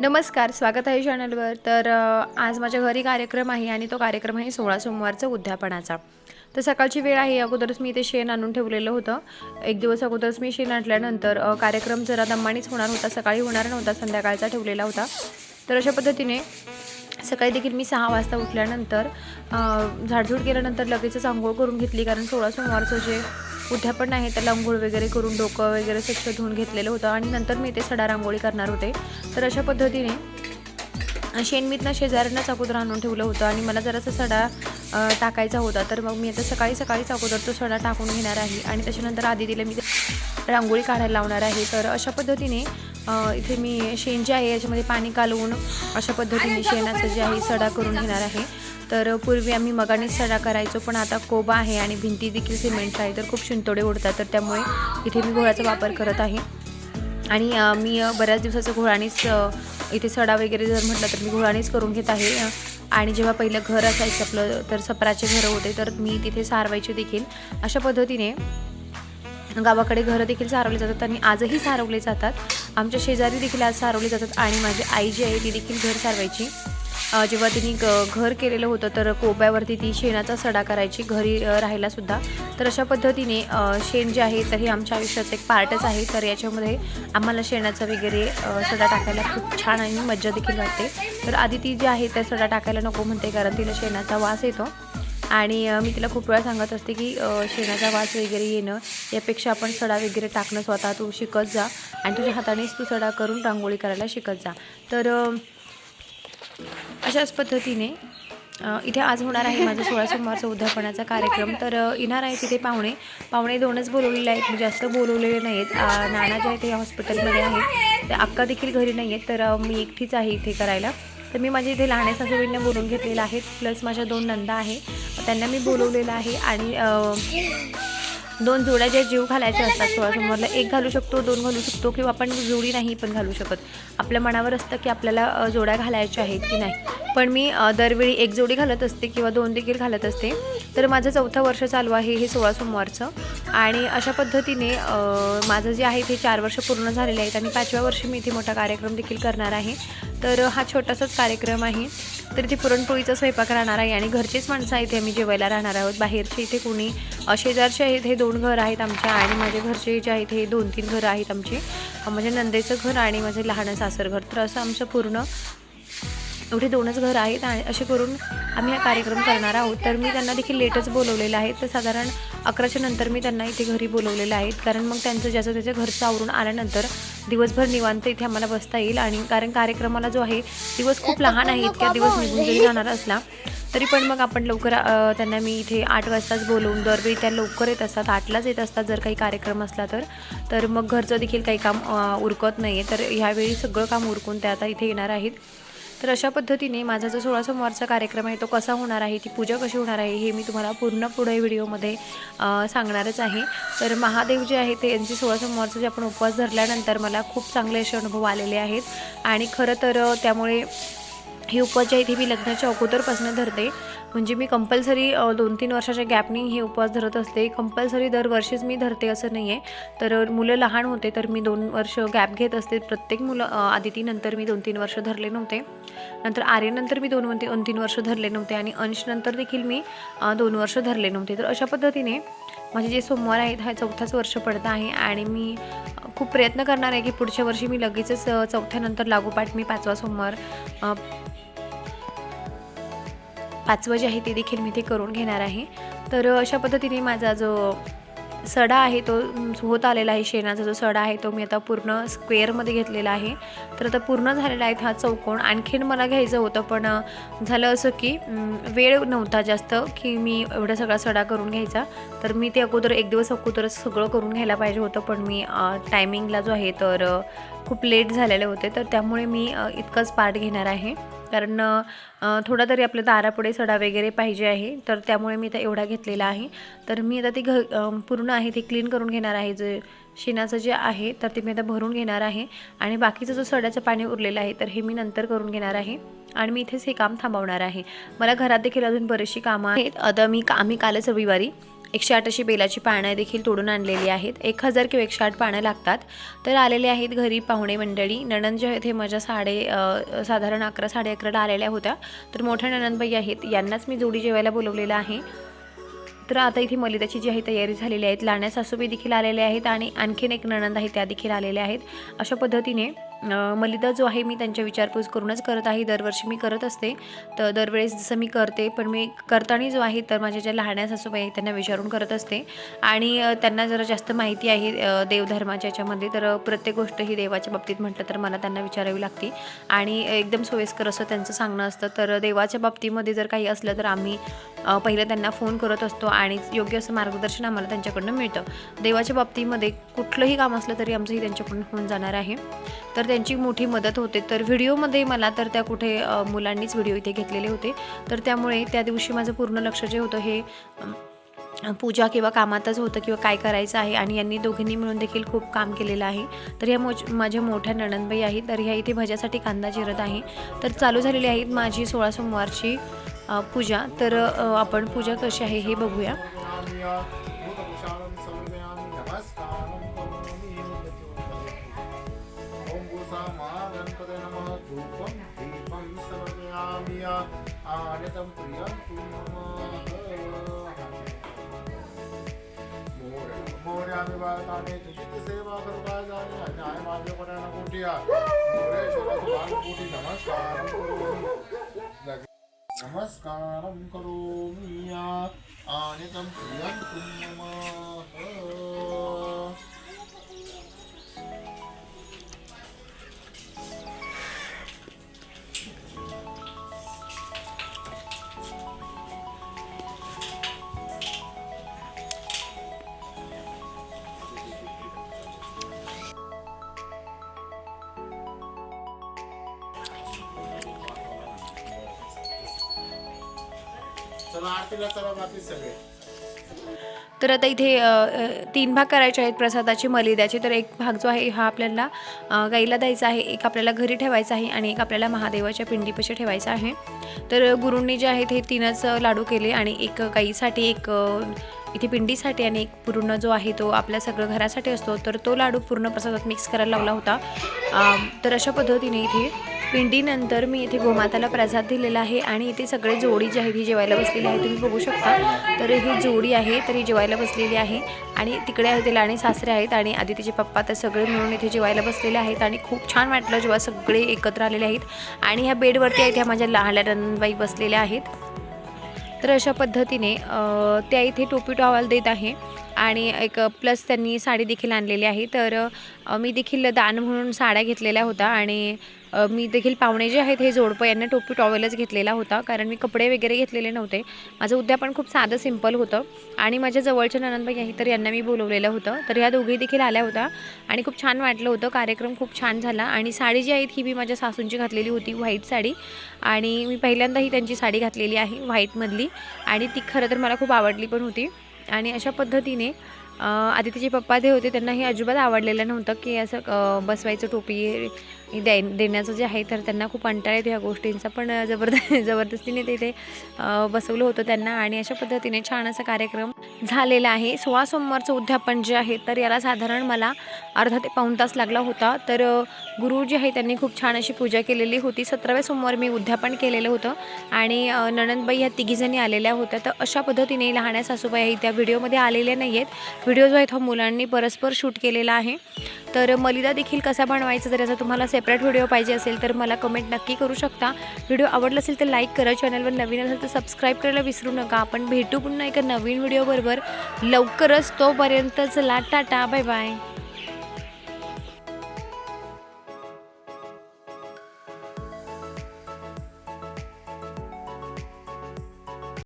नमस्कार स्वागत आहे चॅनलवर. तर आज माझ्या घरी कार्यक्रम आहे आणि तो कार्यक्रम आहे सोळा सोमवारचा उद्यापनाचा. तर सकाळची वेळ आहे अगोदरच मी इथे शेण आणून ठेवलेलं होतं. एक दिवस अगोदरच मी शेण आणल्यानंतर कार्यक्रम जरा दम्मानीच होणार होता. सकाळी होणार नव्हता संध्याकाळचा ठेवलेला होता. तर अशा पद्धतीने सकाळी देखील मी सहा वाजता उठल्यानंतर झाडझूड केल्यानंतर लगेचच आंघोळ करून घेतली कारण सोळा सोमवारचं जे उद्यापन नाही त्याला अंघोळ वगैरे करून डोकं वगैरे स्वच्छ धुवून घेतलेलं होतं आणि नंतर मी ते सडा रांगोळी करणार होते. तर अशा पद्धतीने शेणमीतनं शेजाऱ्यांनाच अगोदर आणून ठेवलं होतं आणि मला जरासा सडा टाकायचा होता. तर मग मी आता सकाळी सकाळीच अगोदर तो सडा टाकून घेणार आहे आणि त्याच्यानंतर आधी तिला मी रांगोळी काढायला लावणार आहे. तर अशा पद्धतीने इथे मी शेण जे आहे याच्यामध्ये पाणी कालवून अशा पद्धतीने शेणाचं जे आहे सडा करून घेणार आहे. तर पूर्वी आम्ही मगाने सडा करायचो पण आता कोबा आहे आणि भिंती देखील सिमेंट आहे तर खूप शिंतोडे उडतात. तर त्यामुळे इथे मी घोळाचा वापर करत आहे. आणि मी बऱ्याच दिवसाचं घोळानेच इथे सडा वगैरे जर म्हटलं तर मी घोळानेच करून घेत आहे. आणि जेव्हा पहिलं घर असायचं आपलं तर सपराचे घरं होते तर मी तिथे सारवायचे देखील. अशा पद्धतीने गावाकडे घरं देखील सारवली जातात आणि आजही सारवले जातात. आमच्या शेजारी देखील आज सारवले जातात आणि माझी आई जी आहे ती देखील घर सारवायची. जेव्हा तिने ग घर केलेलं होतं तर कोब्यावरती ती शेणाचा सडा करायची घरी राहायलासुद्धा राहायला सुद्धा. तर अशा पद्धतीने शेण जे आहे तर हे आमच्या आयुष्याचं एक पार्टच आहे. तर याच्यामध्ये आम्हाला शेणाचा वगैरे सडा टाकायला खूप छान आणि मज्जा देखील वाटते. तर आधी ती जी आहे त्या सडा टाकायला नको म्हणते कारण तिला शेणाचा वास येतो. आणि मी तिला खूप वेळा सांगत असते की शेणाचा वास वगैरे येणं यापेक्षा आपण सडा वगैरे टाकणं स्वतः तू शिकत जा. आणि तुझ्या हातानेच तू सडा करून रांगोळी करायला शिकत जा. तर अशाच पद्धतीने इथे आज होणार आहे माझा सोळा सोमवारचा उद्यापनाचा कार्यक्रम. तर येणार आहे तिथे पाहुणे. पाहुणे दोनच बोलवलेले आहेत. मी जास्त बोलवलेले नाही आहेत नाना जे आहे ते हॉस्पिटलमध्ये आहेत ते अक्का देखील घरी नाही आहेत तर मी एकटीच आहे इथे करायला. तर मी माझ्या इथे लहान सासूबाईंना बोलवून घेतलेलं आहे. प्लस माझ्या दोन नंदा आहे. त्यांना मी बोलवलेलं आहे. आणि दोन जोड्या ज्या जीव घालायच्या असतात सोळा एक घालू शकतो दोन घालू शकतो किंवा आपण जोडी नाही पण घालू शकत. आपल्या मनावर असतं की आपल्याला जोड्या घालायच्या आहेत की नाही. पण मी दरवेळी एक जोडी घालत असते किंवा दोन देखील घालत असते. तर माझं चौथं वर्ष चालू आहे हे सोळा सोमवारचं. आणि अशा पद्धतीने माझं जे आहे ते चार वर्ष पूर्ण झालेले आहेत आणि पाचव्या वर्षी मी इथे मोठा कार्यक्रम देखील करणार आहे. तर हा छोटासाच कार्यक्रम आहे. तर इथे पुरणपोळीचा स्वयंपाक राहणार आहे आणि घरचेच माणसं इथे आम्ही जेवायला राहणार आहोत. बाहेरचे इथे कोणी शेजारचे आहेत हे दोन घर आहेत आमच्या आणि माझे घरचे जे आहेत हे दोन तीन घरं आहेत आमचे. म्हणजे माझ्या नंदेचं घर आणि माझे लहान सासर घर तर असं आमचं पूर्ण एवढे दोनच घरं आहेत आणि असे करून आम्ही हा कार्यक्रम करणार आहोत. तर मी त्यांना देखील लेटच बोलवलेलं आहे. तर साधारण अकराच्या नंतर मी त्यांना इथे घरी बोलवलेलं आहे. कारण मग त्यांचं ज्याचं त्याच्या घरचं आवरून आल्यानंतर दिवसभर निवांत इथे आम्हाला बसता येईल. आणि कारण कार्यक्रमाला जो आहे दिवस खूप लहान आहे. इतक्या दिवस निघून जरी जाणार असला तरी पण मग आपण लवकर त्यांना मी इथे आठ वाजताच बोलवून दरवेळी त्या लवकर येत असतात. आठलाच येत असतात जर काही कार्यक्रम असला तर. तर मग घरचं देखील काही काम उरकत नाही आहे तर ह्यावेळी सगळं काम उरकून त्या आता इथे येणार आहेत. तर अशा पद्धतीने माझा जो सोळा सोमवारचा कार्यक्रम आहे तो कसा होणार आहे ती पूजा कशी होणार आहे हे मी तुम्हाला पूर्ण पुढे व्हिडिओमध्ये सांगणारच आहे. तर महादेव जे आहे ते यांचे सोळा सोमवारचा जे आपण उपवास धरल्यानंतर मला खूप चांगले असे अनुभव आलेले आहेत. आणि खरं तर त्यामुळे हे उपवास जे आहे ते मी लग्नाच्या अगोदरपासून धरते. म्हणजे मी कंपल्सरी दोन तीन वर्षाच्या गॅपनी हे उपवास धरत असते. कंपल्सरी दरवर्षीच मी धरते असं नाही आहे तर मुलं लहान होते तर मी दोन वर्ष गॅप घेत असते. प्रत्येक मुलं आदितीनंतर मी दोन तीन वर्ष धरले नव्हते. नंतर आर्यनंतर मी दोन दोन तीन वर्ष धरले नव्हते आणि अंशनंतर देखील मी दोन वर्ष धरले नव्हते. तर अशा पद्धतीने माझे जे सोमवार आहेत हा चौथाच वर्ष पडत आहे आणि मी खूप प्रयत्न करणार आहे की पुढच्या वर्षी मी लगेचच चौथ्यानंतर लागोपाठ मी पाचवा सोमवार पाचवं जे आहे ते देखील मी ते करून घेणार आहे. तर अशा पद्धतीने माझा जो सडा आहे तो होत आलेला आहे शेणाचा जो सडा आहे तो मी आता पूर्ण स्क्वेअरमध्ये घेतलेला आहे. तर आता पूर्ण झालेला आहे हा चौकोन. आणखीन मला घ्यायचं होतं पण झालं असं की वेळ नव्हता जास्त की मी एवढा सगळा सडा करून घ्यायचा. तर मी ते अगोदर एक दिवस अगोदरच सगळं करून घ्यायला पाहिजे होतं पण मी टायमिंगला जो आहे तर खूप लेट झालेले होते तर त्यामुळे मी इतकंच पार्ट घेणार आहे. कारण थोडा तरी आपल्या दारापुढे सडा वगैरे पाहिजे आहे तर त्यामुळे मी आता एवढा घेतलेला आहे. तर मी आता ती घ पूर्ण आहे ते क्लीन करून घेणार आहे. जे शेणाचं जे आहे तर ते मी आता भरून घेणार आहे. आणि बाकीचं जो सड्याचं पाणी उरलेलं आहे तर हे मी नंतर करून घेणार आहे. आणि मी इथेच हे काम थांबवणार आहे. मला घरात देखील अजून बरीचशी कामं आहेत. आता मी का आम्ही कालच रविवारी एकशे आठ अशी बेलाची पानं देखील तोडून आणलेली आहेत. एक हजार किंवा एकशे आठ पानं लागतात. तर आलेले आहेत घरी पाहुणे मंडळी. नणंद जे आहेत हे माझ्या साडे साधारण अकरा साडे अकराला आलेल्या होत्या. तर मोठ्या नणंदबाई आहेत. यांनाच मी जोडी जेवायला बोलवलेलं आहे. तर आता इथे मलिदाची जी आहे तयारी झालेली आहेत लाण्या सासूबाई देखील आलेल्या आहेत आणि आणखीन एक नणंद आहे त्या देखील आलेल्या आहेत. अशा पद्धतीने मलिदा जो आहे मी त्यांच्या विचारपूस करूनच करत आहे. दरवर्षी मी करत असते. तर दरवेळेस जसं मी करते पण मी करताना जो आहे तर माझ्या ज्या लहान्या सासूबाई आहेत त्यांना विचारून करत असते. आणि त्यांना जरा जास्त माहिती आहे देवधर्माच्या याच्यामध्ये. तर प्रत्येक गोष्ट ही देवाच्या बाबतीत म्हटलं तर मला त्यांना विचारावी लागते. आणि एकदम सोयीस्कर असं त्यांचं सांगणं असतं. तर देवाच्या बाबतीमध्ये जर काही असलं तर आम्ही पहिलं त्यांना फोन करत असतो आणि योग्य असं मार्गदर्शन आम्हाला त्यांच्याकडनं मिळतं. देवाच्या बाबतीमध्ये कुठलंही काम असलं तरी आमचंही त्यांच्याकडून होऊन जाणार आहे. तर त्यांची मोठी मदत होते तर व्हिडिओमध्ये मला तर त्या कुठे मुलांनीच व्हिडिओ इथे घेतलेले होते. तर त्यामुळे त्या दिवशी माझं पूर्ण लक्ष जे होतं हे पूजा किंवा कामातच होतं किंवा काय करायचं आहे आणि यांनी दोघींनी मिळून देखील खूप काम केलेलं आहे. तर ह्या मोज माझ्या मोठ्या नणंदबाई आहेत तर ह्या इथे भज्यासाठी कांदा चिरत आहे. तर चालू झालेली आहेत माझी सोळा सोमवारची पूजा. तर आपण पूजा कशी आहे हे बघूया. गोसामा नमः. धूपं दीपं समर्पयामि आनतं प्रियं तु मोर्यामि वाताने तुझित सेवा करता जाणे अन्याय माझे कोणाला कोटिया नमस्कारं करोमि. नमस्कारं करोमि आनितं प्रियं पुण्यमः चला आरतीला चला बाकी सगळे. तर आता इथे तीन भाग करायचे आहेत प्रसादाचे मलिद्याचे तर एक भाग जो आहे हा आपल्याला गाईला द्यायचा आहे एक आपल्याला घरी ठेवायचा आहे आणि एक आपल्याला महादेवाच्या पिंडीपाशी ठेवायचा आहे. तर गुरूंनी जे आहेत हे तीनच लाडू केले आणि एक गाईसाठी एक इथे पिंडीसाठी आणि एक पूर्ण जो आहे तो आपल्या सगळं घरासाठी असतो. तर तो लाडू पूर्ण प्रसादात मिक्स करायला लावला होता. तर अशा पद्धतीने इथे पिंडीनंतर मी इथे गोमाताला प्रसाद दिलेला आहे आणि इथे सगळे जोडी जी आहे ही जेवायला बसलेली आहे. तुम्ही बघू शकता. तर ही जोडी आहे तर ही जेवायला बसलेली आहे. आणि तिकडे आहे ते आणि सासरे आहेत आणि आधी तिचे पप्पा तर सगळे मिळून इथे जेवायला बसलेले आहेत आणि खूप छान वाटलं जेव्हा सगळे एकत्र आलेले आहेत. आणि ह्या बेडवरती आहेत ह्या माझ्या लहान लहानबाई बसलेल्या आहेत. तर अशा पद्धतीने त्या इथे टोपी टॉवल देत आहे. आणि एक प्लस त्यांनी साडी देखील आणलेली आहे. तर मी देखील दान म्हणून साड्या घेतलेल्या होत्या आणि मी देखील पाहुणे जे आहेत हे जोडपं यांना टोपी टॉवेलच घेतलेला होता. कारण मी कपडे वगैरे घेतलेले नव्हते. माझं उद्यापन खूप साधं सिंपल होतं. आणि माझ्या जवळच्या ननंदबाई आहे तर यांना मी बोलवलेलं होतं. तर ह्या दोघी देखील आल्या होत्या. आणि खूप छान वाटलं होतं. कार्यक्रम खूप छान झाला. आणि साडी जी आहे ही मी माझ्या सासूंची घातलेली होती व्हाईट साडी. आणि मी पहिल्यांदाही त्यांची साडी घातलेली आहे व्हाईटमधली आणि ती खरं तर मला खूप आवडली पण होती. आणि अशा पद्धतीने अ, पप्पा जे होते त्यांना हे अजिबात आवडलेलं नव्हतं की असं बसवायचं टोपी द्याय देण्याचं जे आहे तर त्यांना खूप अंटाळ येतो ह्या गोष्टींचा. पण अ, जबरदस्त जबरदस्तीने ते ते बसवलं होतं त्यांना आणि अशा पद्धतीने छान असा कार्यक्रम झालेला आहे. सोळा सोमवारचं उद्यापन जे आहे तर याला साधारण मला अर्धा ते पाऊण तास लागला होता. तर गुरु जे आहे त्यांनी खूप छान अशी पूजा केलेली होती. सतराव्या सोमवार मी उद्यापन केलेलं होतं आणि नणंदबाई ह्या तिघीजणी आलेल्या होत्या. तर अशा पद्धतीने लहान्या सासूबाई त्या व्हिडिओमध्ये आलेल्या नाही आहेत व्हिडिओ जो आहे तो मुलांनी परस्पर शूट केलेला आहे. तर मलिदा देखील कसा बनवायचा जर याचा तुम्हाला सेपरेट व्हिडिओ पाहिजे असेल तर मला कमेंट नक्की करू शकता. व्हिडिओ आवडला असेल तर लाईक करा चॅनलवर नवीन असेल तर सबस्क्राईब करायला विसरू नका. आपण भेटू पुन्हा एका नवीन व्हिडिओबरोबर लवकरच तोपर्यंत चला टाटा बाय बाय